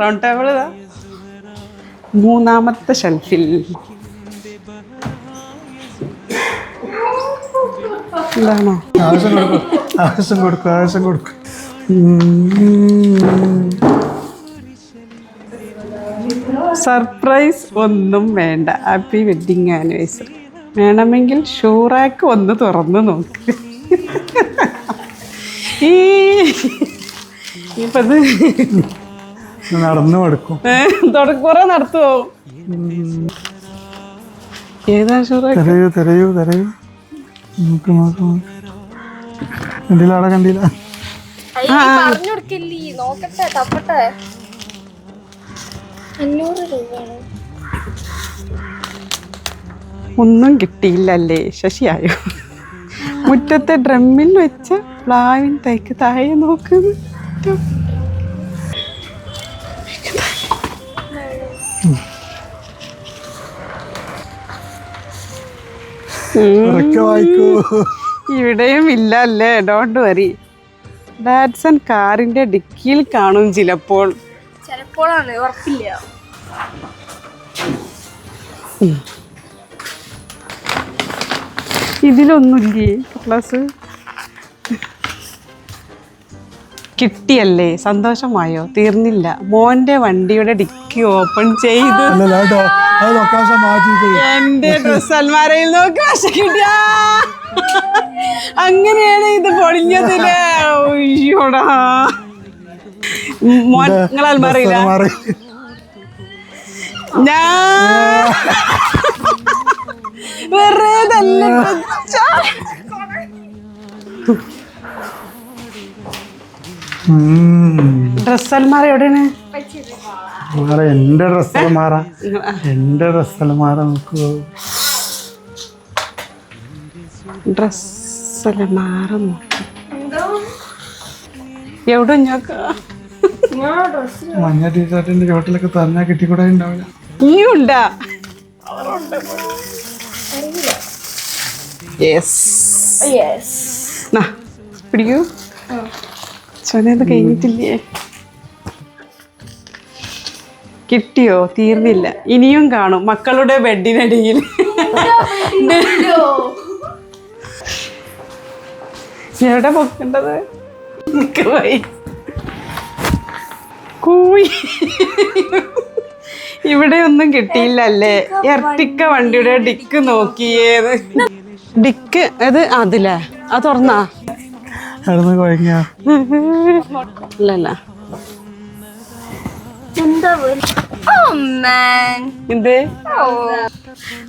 Round മൂന്നാമത്തെ ഷെൽഫിൽ എന്താണോ ആവശ്യം കൊടുക്കും ആവശ്യം കൊടുക്കും ആവശ്യം കൊടുക്കും. സർപ്രൈസ് ഒന്നും വേണ്ട. ഹാപ്പി വെഡിങ് ആനിവേഴ്സറി വേണമെങ്കിൽ ഷൂറാക്ക് ഒന്ന് തുറന്ന് നോക്ക്. ഈ ഇപ്പത് നടന്നു കൊടുക്കും തുടക്കുറ നടത്തുവോ? ഏതാ ഷൂറാക്ക്? തരയൂ തരയൂ തരയൂ. നോക്ക് നോക്ക് നോക്ക്. കണ്ടില്ല അവിടെ കണ്ടില്ല. പറഞ്ഞു കൊടുക്കില്ലേ നോക്കട്ടെ തപ്പട്ടെ. അഞ്ഞൂറ് രൂപയാണ്. ഒന്നും കിട്ടിയില്ലല്ലേ ശശിയായോ? മുറ്റത്തെ ഡ്രമ്മിൽ വെച്ച പ്ലാവിൻ തൈക്ക് താഴെ നോക്കുന്നു ഇവിടെയും ഇല്ല അല്ലേ ഡോണ്ട് വറി ഡാറ്റ്സൺ കാറിന്റെ ഡിക്കിയിൽ കാണും ചിലപ്പോൾ. ചിലപ്പോഴാണ് ഉറപ്പില്ല. ഇതിലൊന്നുമില്ലേ ക്ലാസ്? കിട്ടിയല്ലേ സന്തോഷമായോ? തീർന്നില്ല. മോന്റെ വണ്ടിയുടെ ഡിക്കി ഓപ്പൺ ചെയ്ത് എന്റെ ഡ്രസ് അൽമാരയിൽ നോക്കി വശ കിട്ടിയ. അങ്ങനെയാണ് ഇത് പൊളിഞ്ഞതില്ലേ അയ്യോടാ. മോൻ നിങ്ങൾ അൽമാരയില്ല മാറി. ഞാൻ വെറുതെ. ഡ്രസ് അൽമാറ എവിടെയാണ്? എന്റെ ഡ്രസ് അൽമാറ എന്റെ ഡ്രസ് അൽമാറ നോക്കൂ. ഡ്രസ് അൽമാര നോക്കൂ. എവിടെ ഞോക്ക മഞ്ഞ ടീഷർട്ടിന്റെ ചോട്ടിലൊക്കെ തന്നെ കിട്ടിക്കൂടെ ഉണ്ടാവില്ല. ഇനിയുണ്ടാ? Yes yes പിടിക്കൂ. ചോനത് കഴിഞ്ഞിട്ടില്ലേ? കിട്ടിയോ? തീർന്നില്ല. ഇനിയും കാണും. മക്കളുടെ ബെഡിനടിയിൽ. എവിടെ പൊക്കേണ്ടത്? നിക്ക് പോയി. കൂയി. ഇവിടെ ഒന്നും കിട്ടിയില്ല അല്ലേ എർട്ടിക്ക വണ്ടിയുടെ ഡിക്ക് നോക്കിയേത്. ഡിക്ക് അത് അതില്ലേ അത് തുറന്നാ. ഇല്ലല്ല. എന്താ ഓ മാൻ എന്ത്?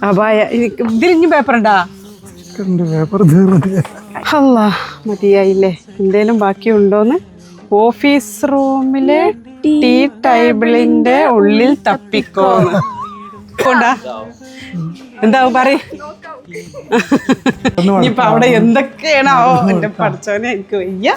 അപായ. ഇതിലിഞ്ഞ് പേപ്പർ ഉണ്ടാ? പേപ്പർ തീർന്നില്ല അല്ല മതിയായില്ലേ? എന്തേലും ബാക്കിയുണ്ടോന്ന്? ഓഫീസ് റൂമിലെ ടീ ടേബിളിന്റെ ഉള്ളിൽ തപ്പിക്കോ. കൊണ്ടാ? എന്താവും പറ ഇനിയിപ്പൊ അവിടെ എന്തൊക്കെയാണോ എന്റെ പഠിച്ചവനെ എനിക്ക് വയ്യ.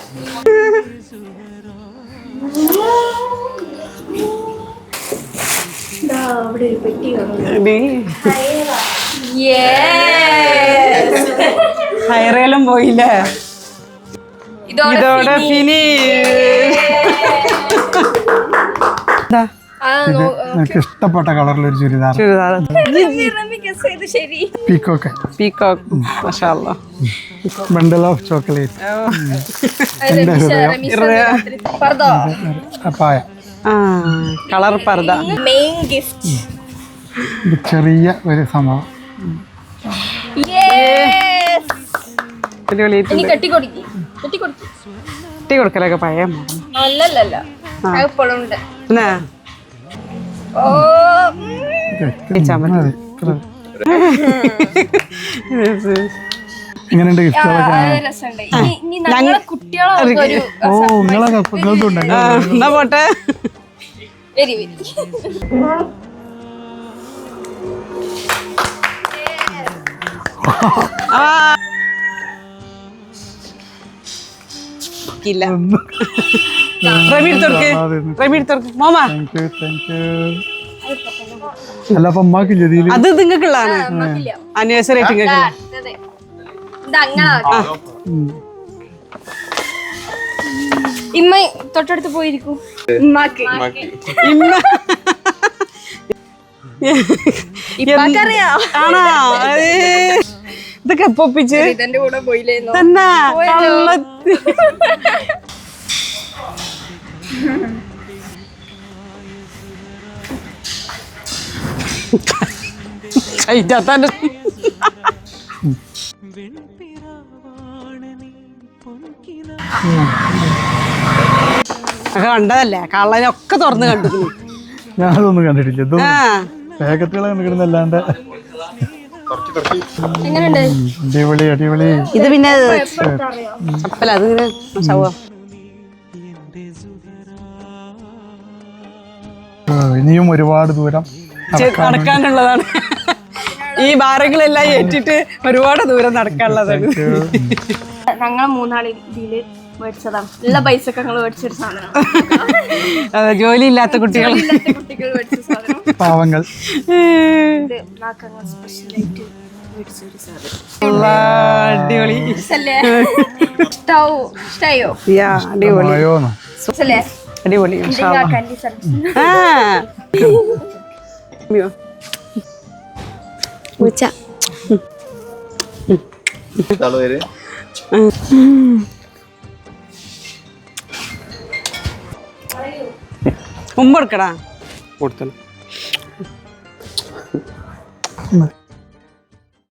ഹൈറേലും. പോയില്ലേ? ഇതോടെ ഫിനി എനിക്ക് ഇഷ്ടപ്പെട്ട കളറിലൊരു ചുരിദാർ. ചുരിദാർ. ശരി. പീക്കോക്കെ. പീകോക്ക് മഷാല്ല ബണ്ടൽ ഓഫ് ചോക്ലേറ്റ് ആ കളർ പർദ. മെയിൻ ഗിഫ്റ്റ് ചെറിയ ഒരു സംഭവം. കെട്ടി കൊടുക്കലൊക്കെ പഴയ. അല്ലല്ലല്ല. ഇപ്പോഴും ഉണ്ട് ഓ. എങ്ങനെയുണ്ട് ഗിഫ്റ്റുകളൊക്കെ. പോട്ടെ. ഇല്ല. റബി എടുത്തോർക്ക് റബി എടുത്തോർക്ക് മോമ. അല്ല അപ്പൊ അമ്മാക്കില്ല. അത് നിങ്ങൾക്കുള്ളതാണ് ആനിവേഴ്സറി ആയിട്ട് നിങ്ങൾക്ക്. ഇമ്മ തൊട്ടടുത്ത് പോയിരിക്കും. ഇമ്മാക്ക്. ഇമ്മ. ആണോ? ഇതൊക്കെ എപ്പോ ഒപ്പിച്ച് ഇതെന്റെ കൂടെ പോയില്ലേ. തന്നെ കണ്ടതല്ലേ? കള്ളനൊക്കെ തുറന്ന് കണ്ടു ഞാനൊന്നും കണ്ടിട്ടില്ല. ഇതൊന്നും അടിപൊളി അടിപൊളി. ഇത് പിന്നെ ചപ്പല അതിങ്ങനെ ഇനിയും ഒരുപാട് ദൂരം നടക്കാനുള്ളതാണ്. ഈ ഭാരങ്ങളെല്ലാം ഏറ്റിട്ട് ഒരുപാട് ദൂരം നടക്കാനുള്ളതാണ്. ഞങ്ങൾ മൂന്നാളി ഇതിൽ മേടിച്ചതാണ്. ഉള്ള പൈസ ഒക്കെ ഞങ്ങൾ മേടിച്ചൊരു സാധനം. ജോലി ജോലിയില്ലാത്ത കുട്ടികൾ ഇല്ലാത്ത കുട്ടികൾ പാവങ്ങൾ. അടിപൊളി. ഇഷ്ടല്ലേ? ഇഷ്ടാവോ? ഇഷ്ടായോ? യാ അടിപൊളി. അടിപൊളി. പൂച്ച. ഉമ്മ എടുക്കടാ കൊടുത്തല്ലോ.